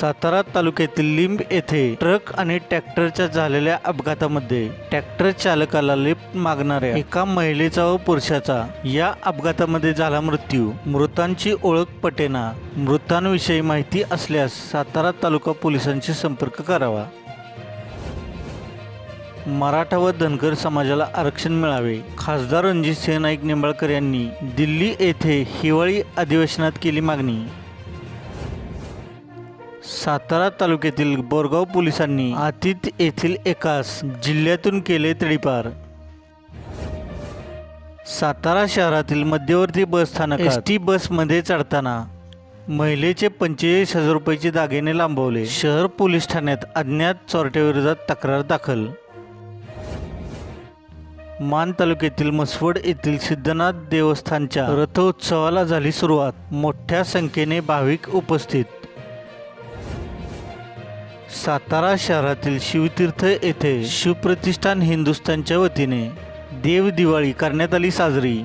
सातारा तालुक्यातील लिंब येथे ट्रक आणि ट्रॅक्टरच्या झालेल्या अपघातामध्ये ट्रॅक्टर चालकाला लिफ्ट मागणाऱ्या एका महिलेचा व पुरुषाचा या अपघातामध्ये झाला मृत्यू. मृतांची ओळख पटेना. मृतांविषयी माहिती असल्यास सातारा तालुका पोलिसांशी संपर्क करावा. मराठा व धनगर समाजाला आरक्षण मिळावे. खासदार रणजितसिंह नाईक निंबाळकर यांनी दिल्ली येथे हिवाळी अधिवेशनात केली मागणी. सातारा तालुक्यातील बोरगाव पोलिसांनी आतीत येथील एकास जिल्ह्यातून केले तडीपार. सातारा शहरातील मध्यवर्ती बस स्थानक एस टी बसमध्ये चढताना महिलेचे पंचेचाळीस हजार रुपयाचे दागिने लांबवले. शहर पोलीस ठाण्यात अज्ञात चोरट्याविरोधात तक्रार दाखल. मान तालुक्यातील मसवड येथील सिद्धनाथ देवस्थानच्या रथोत्सवाला झाली सुरुवात. मोठ्या संख्येने भाविक उपस्थित. सातारा शहरातील शिवतीर्थ येथे शिवप्रतिष्ठान हिंदुस्थानच्या वतीने देव दिवाळी करण्यात आली साजरी.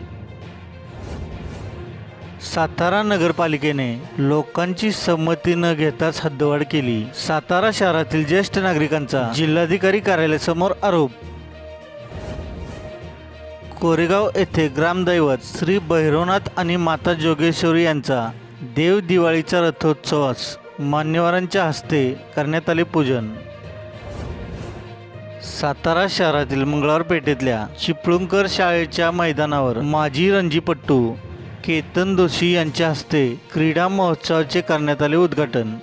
सातारा नगरपालिकेने लोकांची संमती न घेताच हद्दवाढ केली. सातारा शहरातील ज्येष्ठ नागरिकांचा जिल्हाधिकारी कार्यालयासमोर आरोप. कोरेगाव येथे ग्रामदैवत श्री भैरवनाथ आणि माता जोगेश्वरी यांचा देव दिवाळीचा रथोत्सवास मान्यवरांच्या हस्ते करण्यात आले पूजन. सातारा शहरातील मंगळवार पेठेतल्या चिपळूणकर शाळेच्या मैदानावर माजी रणजीपट्टू केतन दोशी यांच्या हस्ते क्रीडा महोत्सवाचे करण्यात आले उद्घाटन.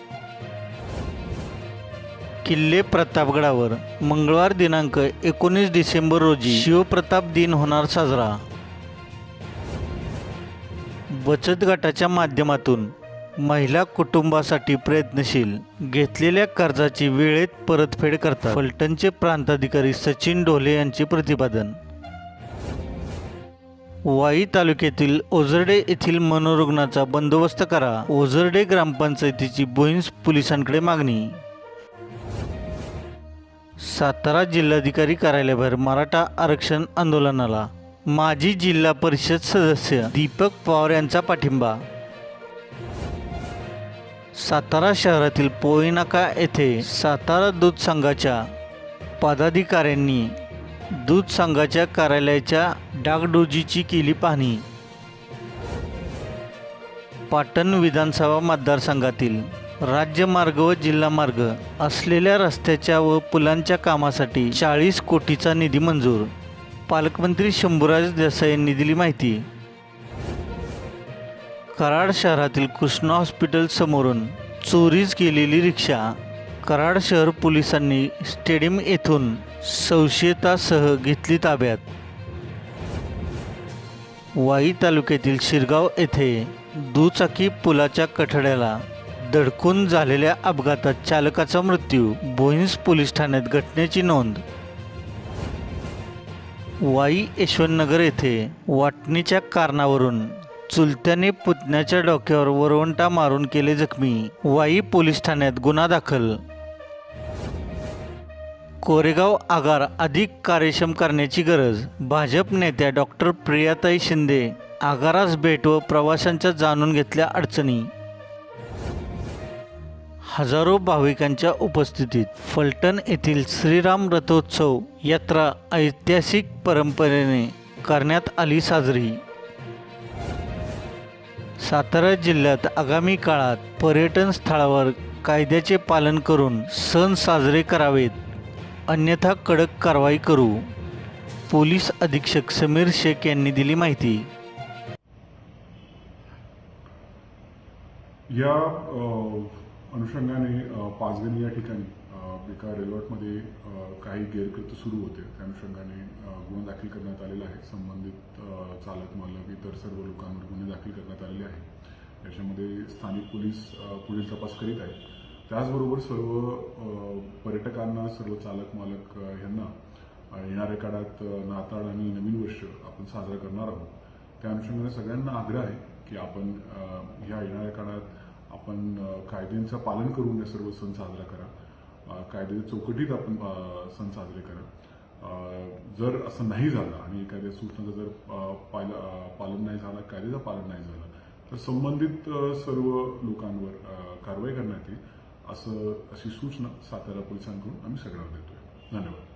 किल्ले प्रतापगडावर मंगळवार दिनांक एकोणीस डिसेंबर रोजी शिवप्रताप दिन होणार साजरा. बचत गटाच्या माध्यमातून महिला कुटुंबासाठी प्रयत्नशील घेतलेल्या कर्जाची वेळेत परतफेड करतात. फलटणचे प्रांताधिकारी सचिन ढोले यांचे प्रतिपादन. वाई तालुक्यातील ओझरडे येथील मनोरुग्णाचा बंदोबस्त करा. ओझरडे ग्रामपंचायतीची बोईन्स पोलिसांकडे मागणी. सातारा जिल्हाधिकारी कार्यालयाबाहेर मराठा आरक्षण आंदोलनाला माजी जिल्हा परिषद सदस्य दीपक पवार यांचा पाठिंबा सातारा शहरातील पोईनाका येथे सातारा दूध संघाच्या पदाधिकाऱ्यांनी दूध संघाच्या कार्यालयाच्या डागडोजीची केली पाहणी. पाटण विधानसभा मतदारसंघातील राज्यमार्ग व जिल्हा मार्ग असलेल्या रस्त्याच्या व पुलांच्या कामासाठी चाळीस कोटीचा निधी मंजूर. पालकमंत्री शंभूराज देसाई यांनी दिली माहिती. कराड शहरातील कृष्णा हॉस्पिटल समोरून चोरीच केलेली रिक्षा कराड शहर पोलिसांनी स्टेडियम येथून संशयितासह घेतली ताब्यात. वाई तालुक्यातील शिरगाव येथे दुचाकी पुलाच्या कठड्याला धडकून झालेल्या अपघातात चालकाचा मृत्यू बोईन्स पोलीस ठाण्यात घटनेची नोंद. वाई यशवंतनगर येथे वाटणीच्या कारणावरून चुलत्याने पुतण्याच्या डोक्यावर वरवंटा मारून केले जखमी. वाई पोलीस ठाण्यात गुन्हा दाखल. कोरेगाव आगार अधिक कार्यक्षम करण्याची गरज. भाजप नेत्या डॉक्टर प्रियाताई शिंदे आगारास भेट व प्रवाशांच्या जाणून घेतल्या अडचणी. हजारो भाविकांच्या उपस्थितीत फलटण येथील श्रीराम रथोत्सव यात्रा ऐतिहासिक परंपरेने करण्यात आली साजरी. सातारा जिल्ह्यात आगामी काळात पर्यटन स्थळावर कायद्याचे पालन करून सण साजरे करावेत. अन्यथा कडक कारवाई करू. पोलीस अधीक्षक समीर शेख यांनी दिली माहिती. या अनुषंगाने पाचगणी या ठिकाणी एका रेलॉटमध्ये काही गैरकृत्य सुरू होते. त्या अनुषंगाने गुन्हा दाखल करण्यात आलेला आहे. संबंधित चालक मालक इतर सर्व लोकांवर गुन्हे दाखल करण्यात आलेले आहेत. याच्यामध्ये स्थानिक पोलीस पुढील तपास करीत आहेत. त्याचबरोबर सर्व पर्यटकांना सर्व चालक मालक यांना येणाऱ्या काळात नाताळ आणि नवीन वर्ष आपण साजरा करणार आहोत. त्या अनुषंगाने सगळ्यांना आग्रह आहे की आपण ह्या येणाऱ्या काळात आपण कायद्यांचं पालन करून हे सर्व सण साजरा करा. कायद्याच्या चौकटीत आपण सण साजरे करा. जर असं नाही झालं आणि एखाद्या सूचनाचं जर पाल पालन नाही झालं कायद्याचं पालन नाही झालं तर संबंधित सर्व लोकांवर कारवाई करण्यात येईल असं अशी सूचना सातारा पोलिसांकडून आम्ही सगळ्यांना देतोय. धन्यवाद.